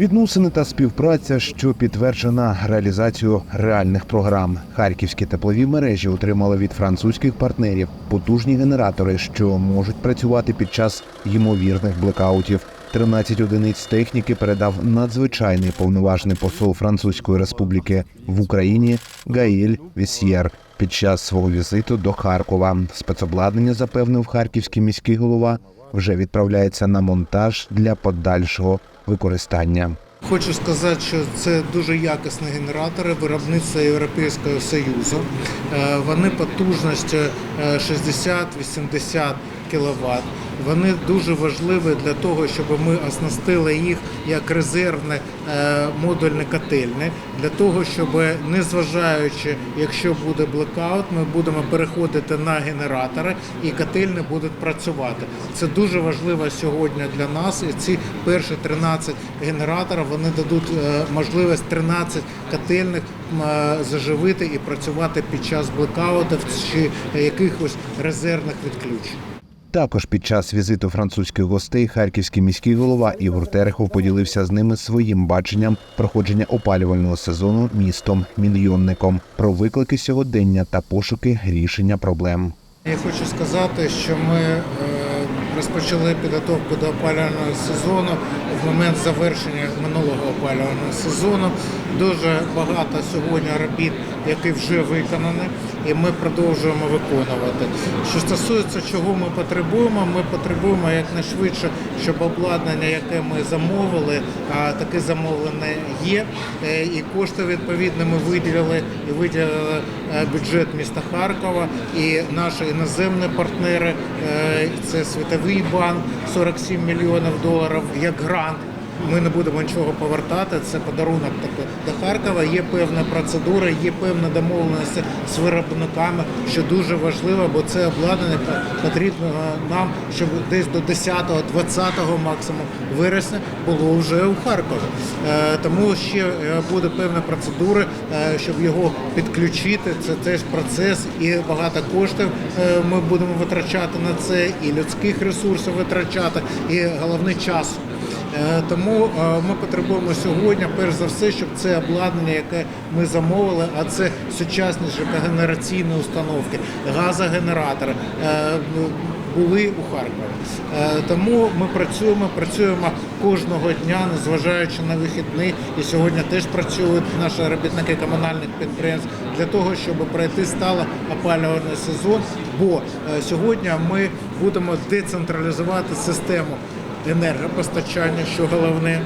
Відносини та співпраця, що підтверджена реалізацію реальних програм. Харківські теплові мережі отримали від французьких партнерів потужні генератори, що можуть працювати під час ймовірних блекаутів. 13 одиниць техніки передав надзвичайний повноважний посол Французької Республіки в Україні Гаїль Вісьєр під час свого візиту до Харкова. Спецобладнання запевнив харківський міський голова. Вже відправляється на монтаж для подальшого використання. Хочу сказати, що це дуже якісні генератори виробництва Європейського Союзу. Е, Вони потужністю е, 60-80 кВт. Вони дуже важливі для того, щоб ми оснастили їх як резервне е, модульне котельне, для того, щоб незважаючи, якщо буде блекаут, ми будемо переходити на генератори і котельні будуть працювати. Це дуже важливо сьогодні для нас. І ці перші 13 генераторів вони дадуть е, можливість 13 котельних е, заживити і працювати під час блекаутів чи якихось резервних відключень. Також під час візиту французьких гостей харківський міський голова Ігор Терехов поділився з ними своїм баченням проходження опалювального сезону містом мільйонником про виклики сьогодення та пошуки рішення проблем. Я хочу сказати, що ми е, розпочали підготовку до опалювального сезону в момент завершення минулого опалювального сезону. Дуже багато сьогодні робіт, які вже виконані, і ми продовжуємо виконувати. Що стосується чого ми потребуємо, ми потребуємо якнайшвидше, щоб обладнання, яке ми замовили, таке замовлене є, е, і кошти відповідно ми виділили і виділили е, бюджет міста Харкова і наші іноземні партнери. е, Це Світовий банк 47 мільйонів доларів як грант. Ми не будемо нічого повертати. Це подарунок до Харкова. Є певна процедура, є певна домовленість з виробниками, що дуже важливо, бо це обладнання потрібно нам, щоб десь до 10-20 максимум вересня було вже у Харкові. Е, Тому ще е, буде певна процедура, е, щоб його підключити. Це теж процес і багато коштів е, ми будемо витрачати на це, і людських ресурсів витрачати, і головне часу. Е, Тому е, ми потребуємо сьогодні, перш за все, щоб це обладнання, яке ми замовили, а це сучасні генераційні установки, газогенератори, е, були у Харкові. Тому ми працюємо, працюємо кожного дня, незважаючи на вихідні. І сьогодні теж працюють наші робітники комунальних підприємств для того, щоб пройти стало опалювальний сезон. Бо сьогодні ми будемо децентралізувати систему енергопостачання, що головне,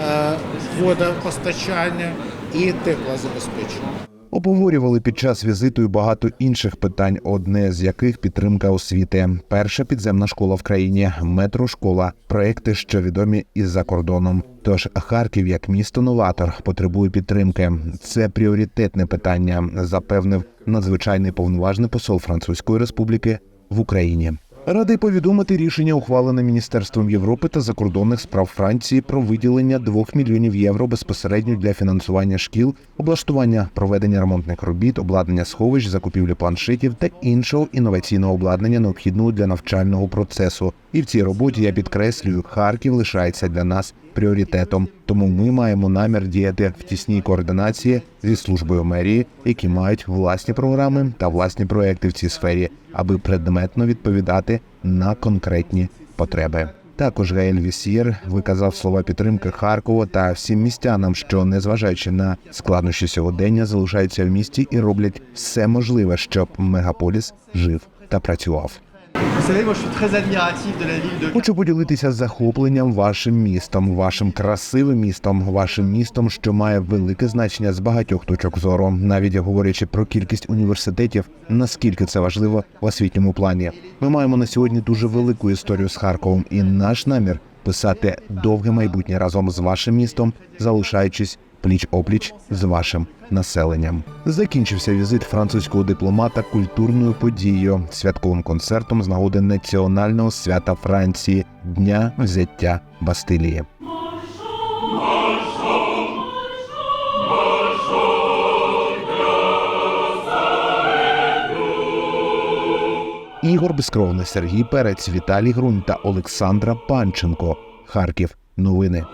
е, водопостачання і теплозабезпечення. Обговорювали під час візиту і багато інших питань, одне з яких підтримка освіти. Перша підземна школа в країні, метрошкола, проекти, що відомі із-за кордоном. Тож Харків, як місто новатор, потребує підтримки. Це пріоритетне питання, запевнив надзвичайний повноважний посол Французької Республіки в Україні. Радий повідомити рішення, ухвалене Міністерством Європи та закордонних справ Франції про виділення 2 мільйонів євро безпосередньо для фінансування шкіл, облаштування проведення ремонтних робіт, обладнання сховищ, закупівлі планшетів та іншого інноваційного обладнання, необхідного для навчального процесу. І в цій роботі я підкреслюю, Харків лишається для нас пріоритетом. Тому ми маємо намір діяти в тісній координації зі службою мерії, які мають власні програми та власні проекти в цій сфері, аби предметно відповідати на конкретні потреби. Також Гаель Вісьєр виказав слова підтримки Харкова та всім містянам, що незважаючи на складнощі сьогодення, залишаються в місті і роблять все можливе, щоб мегаполіс жив та працював. Хочу поділитися захопленням вашим містом, вашим красивим містом, вашим містом, що має велике значення з багатьох точок зору, навіть говорячи про кількість університетів, наскільки це важливо в освітньому плані. Ми маємо на сьогодні дуже велику історію з Харковом, і наш намір писати довге майбутнє разом з вашим містом, залишаючись пліч опліч з вашим населенням. Закінчився візит французького дипломата культурною подією, святковим концертом з нагоди національного свята Франції Дня взяття Бастилії. Ігор Безкровний, Сергій Перець, Віталій Грунь та Олександра Панченко. Харків. Новини.